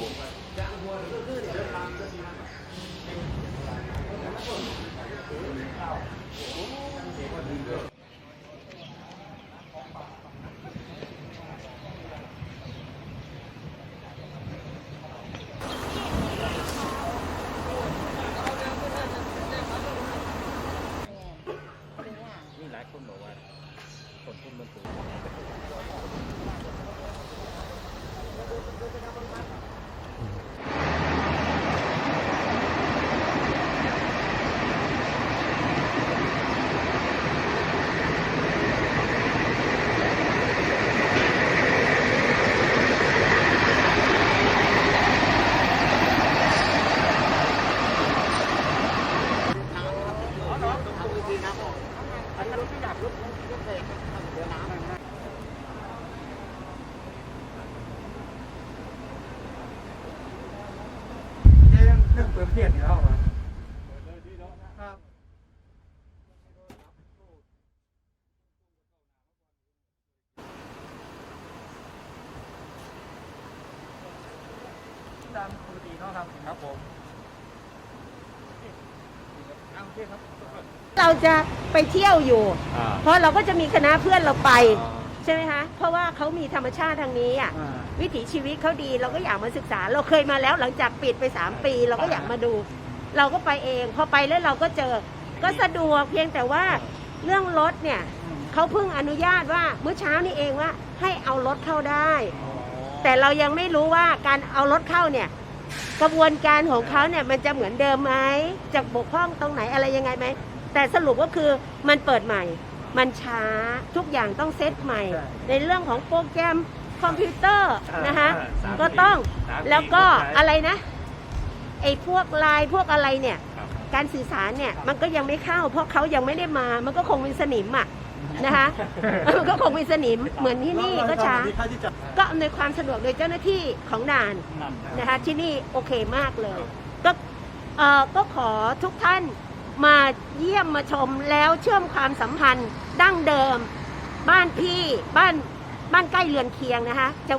นี่หลายคนบอกว่าผลพุ่มมันสูง เรื่องเปิดประเทศนี่แล้วเหรอครับตามปกติเนาะครับครับผม เอาโอเคครับเราจะไปเที่ยวอยู่ อ่าเพราะเราก็จะมีคณะเพื่อนเราไปใช่ไหมคะเพราะว่าเขามีธรรมชาติทางนี้อะอ่า วิถีชีวิตเขาดีเราก็อยากมาศึกษา เราเคยมาแล้วหลังจากปิดไป 3 ปี เราก็อยากมาดู เราก็ไปเอง พอไปแล้วเราก็เจอก็สะดวกเพียงแต่ว่าเรื่องรถเนี่ยเขาเพิ่งอนุญาตว่าเมื่อเช้านี้เองว่าให้เอารถเข้าได้ แต่เรายังไม่รู้ว่าการเอารถเข้าเนี่ย กระบวนการของเขาเนี่ยมันจะเหมือนเดิมไหมจะบกพร่องตรงไหนอะไรยังไงไหมแต่สรุปก็คือมันเปิดใหม่ มันช้าทุกอย่างต้องเซตใหม่ใช่ในเรื่องของโปรแกรมคอมพิวเตอร์อ่านนะคะอ่าสามก็ต้องสามปีแล้วก็ต้องใช้อะไรนะไอ้พวกไลน์พวกอะไรเนี่ยครับการสื่อสารเนี่ยมันก็ยังไม่เข้า เพราะเขายังไม่ได้มามันก็คงเป็นสนิมอะ นะคะมันก็คงเป็นสนิมเหมือนที่นี่ก็ช้า ก็อำนวยความสะดวกโดยเจ้าหน้าที่ของด่านนะคะที่นี่โอเคมากเลย ก็เอ่อก็ขอทุกท่านมาเยี่ยมมาชมแล้วเชื่อมความสัมพันธ์ดั้งเดิม บ้านพี่บ้านบ้านใกล้เรือนเคียงนะคะจะ